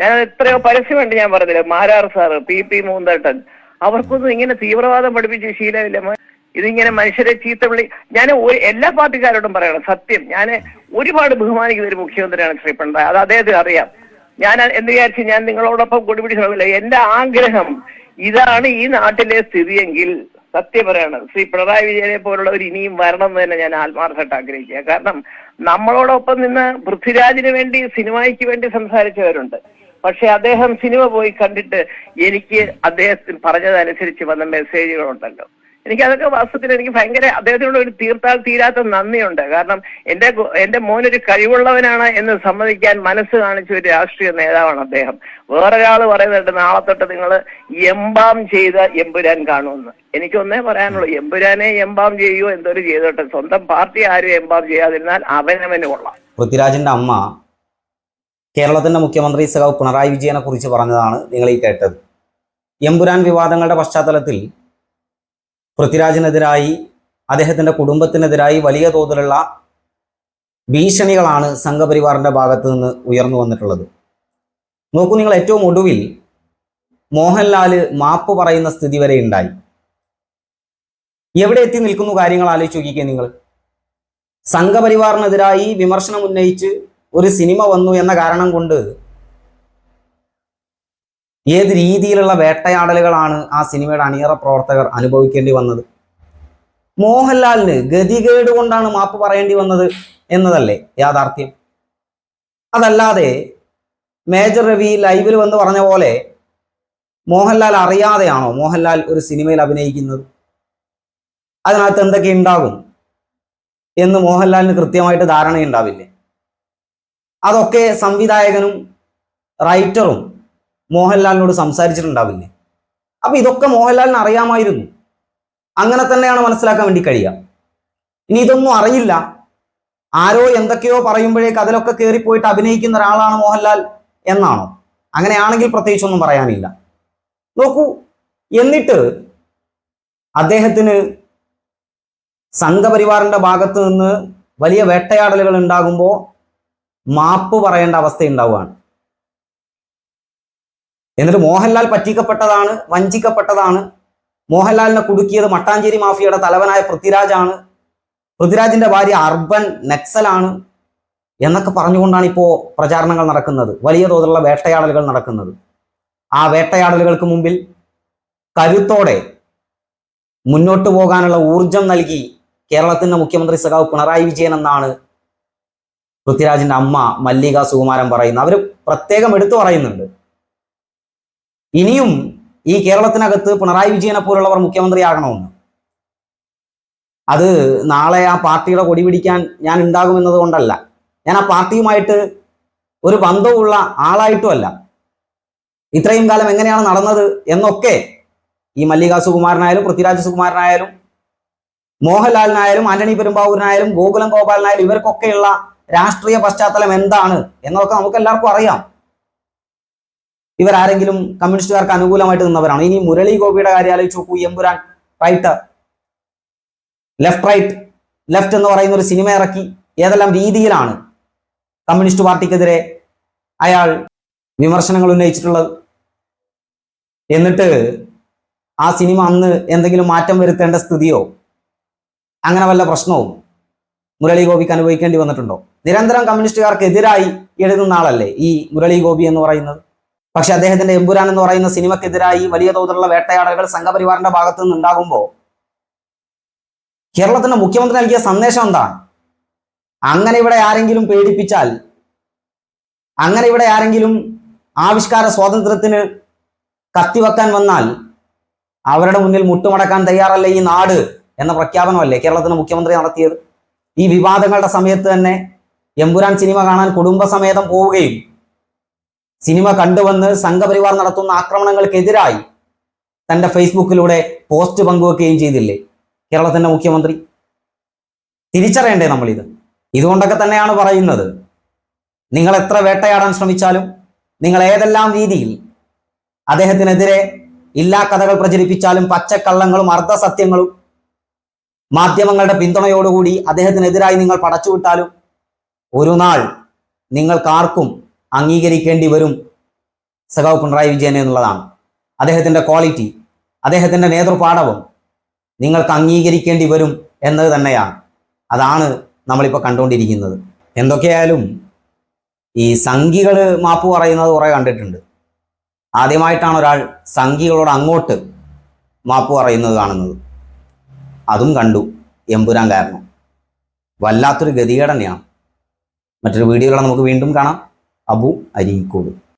ഞാൻ എത്രയോ പരസ്യമുണ്ട് ഞാൻ പറഞ്ഞില്ല മാരാർ സാറ് പി പി മൂന്നേട്ടൻ അവർക്കൊന്നും ഇങ്ങനെ തീവ്രവാദം പഠിപ്പിച്ച് ശീലമില്ല. ഇതിങ്ങനെ മനുഷ്യരെ ചീത്ത വിളി ഞാൻ എല്ലാ പാർട്ടിക്കാരോടും പറയണം സത്യം. ഞാൻ ഒരുപാട് ബഹുമാനിക്കുന്ന ഒരു മുഖ്യമന്ത്രിയാണ് ശ്രീ പിണറായി. അത് അദ്ദേഹത്തിന് അറിയാം. ഞാൻ എന്ന് വിചാരിച്ച് ഞാൻ നിങ്ങളോടൊപ്പം കൊടിപിടിച്ചില്ല എന്റെ ആഗ്രഹം ഇതാണ് ഈ നാട്ടിലെ സ്ഥിതിയെങ്കിൽ സത്യം പറയാണ്. ശ്രീ പിണറായി വിജയനെ പോലുള്ളവർ ഇനിയും വരണം എന്ന് തന്നെ ഞാൻ ആത്മാർത്ഥമായിട്ട് ആഗ്രഹിക്കുക. കാരണം നമ്മളോടൊപ്പം നിന്ന് പൃഥ്വിരാജിന് വേണ്ടി സിനിമയ്ക്ക് വേണ്ടി സംസാരിച്ചവരുണ്ട്. പക്ഷെ അദ്ദേഹം സിനിമ പോയി കണ്ടിട്ട് എനിക്ക് അദ്ദേഹത്തിന് പറഞ്ഞതനുസരിച്ച് വന്ന മെസ്സേജുകളുണ്ടല്ലോ. എനിക്ക് അതൊക്കെ വാസ്തവത്തിൽ എനിക്ക് ഭയങ്കര അദ്ദേഹത്തിനോട് ഒരു തീർത്താൽ തീരാത്ത നന്ദിയുണ്ട്. കാരണം എന്റെ എന്റെ മോനൊരു കഴിവുള്ളവനാണ് എന്ന് സമ്മതിക്കാൻ മനസ്സ് കാണിച്ച ഒരു രാഷ്ട്രീയ നേതാവാണ് അദ്ദേഹം. വേറൊരാൾ പറയുന്നുണ്ട് നാളെ തൊട്ട് നിങ്ങൾ എംബാം ചെയ്ത എമ്പുരാൻ കാണുമെന്ന്. എനിക്കൊന്നേ പറയാനുള്ളൂ എമ്പുരാനെ എംബാം ചെയ്യുമോ എന്തൊരു ചെയ്തോട്ടെ. സ്വന്തം പാർട്ടി ആരും എംബാം ചെയ്യാതിരുന്നാൽ അവനവന് കൊള്ളാം. പൃഥ്വിരാജിന്റെ അമ്മ കേരളത്തിന്റെ മുഖ്യമന്ത്രി സഖാവ് പിണറായി വിജയനെ കുറിച്ച് പറഞ്ഞതാണ് നിങ്ങൾ ഈ കേട്ടത്. എമ്പുരാൻ വിവാദങ്ങളുടെ പശ്ചാത്തലത്തിൽ പൃഥ്വിരാജിനെതിരായി അദ്ദേഹത്തിന്റെ കുടുംബത്തിനെതിരായി വലിയ തോതിലുള്ള ഭീഷണികളാണ് സംഘപരിവാറിന്റെ ഭാഗത്ത് നിന്ന് ഉയർന്നു വന്നിട്ടുള്ളത്. നോക്കൂ നിങ്ങൾ ഏറ്റവും ഒടുവിൽ മോഹൻലാൽ മാപ്പ് പറയുന്ന സ്ഥിതി വരെ ഉണ്ടായി. എവിടെ എത്തി നിൽക്കുന്നു കാര്യങ്ങൾ ആലോചിച്ച് നോക്കിക്കേ നിങ്ങൾ. സംഘപരിവാറിനെതിരായി വിമർശനം ഉന്നയിച്ച് ഒരു സിനിമ വന്നു എന്ന കാരണം കൊണ്ട് ഏത് രീതിയിലുള്ള വേട്ടയാടലുകളാണ് ആ സിനിമയുടെ അണിയറ പ്രവർത്തകർ അനുഭവിക്കേണ്ടി വന്നത്? മോഹൻലാലിന് ഗതികേട് കൊണ്ടാണ് മാപ്പ് പറയേണ്ടി വന്നത് എന്നതല്ലേ യാഥാർത്ഥ്യം? അതല്ലാതെ മേജർ രവി ലൈവിൽ വന്ന് പറഞ്ഞ പോലെ മോഹൻലാൽ അറിയാതെയാണോ മോഹൻലാൽ ഒരു സിനിമയിൽ അഭിനയിക്കുന്നത്? അതിനകത്ത് എന്തൊക്കെ ഉണ്ടാകും എന്ന് മോഹൻലാലിന് കൃത്യമായിട്ട് ധാരണയുണ്ടാവില്ലേ? അതൊക്കെ സംവിധായകനും റൈറ്ററും മോഹൻലാലിനോട് സംസാരിച്ചിട്ടുണ്ടാവില്ലേ? അപ്പൊ ഇതൊക്കെ മോഹൻലാലിന് അറിയാമായിരുന്നു. അങ്ങനെ തന്നെയാണ് മനസ്സിലാക്കാൻ വേണ്ടി കഴിയുക. ഇനി ഇതൊന്നും അറിയില്ല. ആരോ എന്തൊക്കെയോ പറയുമ്പോഴേക്ക് അതിലൊക്കെ കയറിപ്പോയിട്ട് അഭിനയിക്കുന്ന ഒരാളാണ് മോഹൻലാൽ എന്നാണോ? അങ്ങനെയാണെങ്കിൽ പ്രത്യേകിച്ചൊന്നും പറയാനില്ല. നോക്കൂ എന്നിട്ട് അദ്ദേഹത്തിന് സംഘപരിവാറിന്റെ ഭാഗത്ത് നിന്ന് വലിയ വേട്ടയാടലുകൾ ഉണ്ടാകുമ്പോൾ മാപ്പ് പറയേണ്ട അവസ്ഥ ഉണ്ടാവുകയാണ്. എന്നിട്ട് മോഹൻലാൽ പറ്റിക്കപ്പെട്ടതാണ് വഞ്ചിക്കപ്പെട്ടതാണ്. മോഹൻലാലിനെ കുടുക്കിയത് മട്ടാഞ്ചേരി മാഫിയയുടെ തലവനായ പൃഥ്വിരാജാണ്. പൃഥ്വിരാജിന്റെ ഭാര്യ അർബൻ നക്സലാണ് എന്നൊക്കെ പറഞ്ഞുകൊണ്ടാണ് ഇപ്പോൾ പ്രചാരണങ്ങൾ നടക്കുന്നത്. വലിയ തോതിലുള്ള വേട്ടയാടലുകൾ നടക്കുന്നത്. ആ വേട്ടയാടലുകൾക്ക് മുമ്പിൽ കരുത്തോടെ മുന്നോട്ട് പോകാനുള്ള ഊർജം നൽകി കേരളത്തിന്റെ മുഖ്യമന്ത്രി സഖാവ് പിണറായി വിജയൻ എന്നാണ് പൃഥ്വിരാജിന്റെ അമ്മ മല്ലിക സുകുമാരൻ പറയുന്നു. അവർ പ്രത്യേകം എടുത്തു പറയുന്നുണ്ട്. ഇനിയും ഈ കേരളത്തിനകത്ത് പിണറായി വിജയനെ പോലുള്ളവർ മുഖ്യമന്ത്രിയാകണമെന്ന് അത് നാളെ ആ പാർട്ടിയുടെ കൊടി പിടിക്കാൻ ഞാൻ ഉണ്ടാകുമെന്നത് കൊണ്ടല്ല. ഞാൻ ആ പാർട്ടിയുമായിട്ട് ഒരു ബന്ധവുമുള്ള ആളായിട്ടുമല്ല ഇത്രയും കാലം എങ്ങനെയാണ് നടന്നത് എന്നൊക്കെ ഈ മല്ലിക സുകുമാരനായാലും പൃഥ്വിരാജ് സുകുമാരനായാലും മോഹൻലാലിനായാലും ആന്റണി പെരുമ്പാവൂരിനായാലും ഗോകുലം ഗോപാലനായാലും ഇവർക്കൊക്കെയുള്ള രാഷ്ട്രീയ പശ്ചാത്തലം എന്താണ് എന്നൊക്കെ നമുക്ക് എല്ലാവർക്കും അറിയാം. ഇവരാരെങ്കിലും കമ്മ്യൂണിസ്റ്റുകാർക്ക് അനുകൂലമായിട്ട് നിന്നവരാണ്? ഇനി മുരളി ഗോപിയുടെ കാര്യം ആലോചിച്ച് നോക്കൂ. Empuraan right left right left എന്ന് പറയുന്ന ഒരു സിനിമ ഇറക്കി. ഏതെല്ലാം രീതിയിലാണ് കമ്മ്യൂണിസ്റ്റ് പാർട്ടിക്കെതിരെ അയാൾ വിമർശനങ്ങൾ ഉന്നയിച്ചിട്ടുള്ളത്? എന്നിട്ട് ആ സിനിമ അന്ന് എന്തെങ്കിലും മാറ്റം വരുത്തേണ്ട സ്ഥിതിയോ? അങ്ങനെ വല്ല പ്രശ്നവും മുരളി ഗോപിക്ക് അനുഭവിക്കേണ്ടി വന്നിട്ടുണ്ടോ? നിരന്തരം കമ്മ്യൂണിസ്റ്റുകാർക്കെതിരായി എഴുതുന്ന ആളല്ലേ ഈ മുരളി ഗോപി എന്ന് പറയുന്നത്? പക്ഷെ അദ്ദേഹത്തിന്റെ എമ്പുരാൻ എന്ന് പറയുന്ന സിനിമക്കെതിരായി വലിയ തോതിലുള്ള വേട്ടയാടലുകൾ സംഘപരിവാറിന്റെ ഭാഗത്തു നിന്നുണ്ടാകുമ്പോൾ കേരളത്തിന്റെ മുഖ്യമന്ത്രി നൽകിയ സന്ദേശം എന്താണ്? അങ്ങനെ ഇവിടെ ആരെങ്കിലും പേടിപ്പിച്ചാൽ അങ്ങനെ ഇവിടെ ആരെങ്കിലും ആവിഷ്കാര സ്വാതന്ത്ര്യത്തിന് കത്തിവെക്കാൻ വന്നാൽ അവരുടെ മുന്നിൽ മുട്ടുമടക്കാൻ തയ്യാറല്ല ഈ നാട് എന്ന പ്രഖ്യാപനമല്ലേ കേരളത്തിന്റെ മുഖ്യമന്ത്രി നടത്തിയത്? ഈ വിവാദങ്ങളുടെ സമയത്ത് തന്നെ എമ്പുരാൻ സിനിമ കാണാൻ കുടുംബസമേതം പോവുകയും സിനിമ കണ്ടുവന്ന് സംഘപരിവാർ നടത്തുന്ന ആക്രമണങ്ങൾക്കെതിരായി തന്റെ ഫേസ്ബുക്കിലൂടെ പോസ്റ്റ് പങ്കുവെക്കുകയും ചെയ്തില്ലേ? കേരളത്തിന്റെ മുഖ്യമന്ത്രി. തിരിച്ചറിയണ്ടേ നമ്മളിത്? ഇതുകൊണ്ടൊക്കെ തന്നെയാണ് പറയുന്നത്. നിങ്ങൾ എത്ര വേട്ടയാടാൻ ശ്രമിച്ചാലും നിങ്ങൾ ഏതെല്ലാം രീതിയിൽ അദ്ദേഹത്തിനെതിരെ ഇല്ലാ കഥകൾ പ്രചരിപ്പിച്ചാലും പച്ചക്കള്ളങ്ങളും അർദ്ധസത്യങ്ങളും മാധ്യമങ്ങളുടെ പിന്തുണയോടുകൂടി അദ്ദേഹത്തിനെതിരായി നിങ്ങൾ പടച്ചുവിട്ടാലും ഒരു നാൾ നിങ്ങൾക്കാർക്കും അംഗീകരിക്കേണ്ടി വരും സഖാവ് പിണറായി വിജയൻ എന്നുള്ളതാണ്. അദ്ദേഹത്തിന്റെ ക്വാളിറ്റി അദ്ദേഹത്തിന്റെ നേതൃപാഠവും നിങ്ങൾക്ക് അംഗീകരിക്കേണ്ടി വരും എന്നത് തന്നെയാണ്. അതാണ് നമ്മളിപ്പോൾ കണ്ടുകൊണ്ടിരിക്കുന്നത്. എന്തൊക്കെയായാലും ഈ സംഘികൾ മാപ്പ് പറയുന്നത് കുറേ കണ്ടിട്ടുണ്ട്. ആദ്യമായിട്ടാണ് ഒരാൾ സംഘികളോട് അങ്ങോട്ട് മാപ്പ് പറയുന്നത് കാണുന്നത്. അതും കണ്ടു. എമ്പുരാൻ കാരണം. വല്ലാത്തൊരു ഗതികേട് മറ്റൊരു വീഡിയോകളെ നമുക്ക് വീണ്ടും കാണാം. അബു അരീക്കോട്.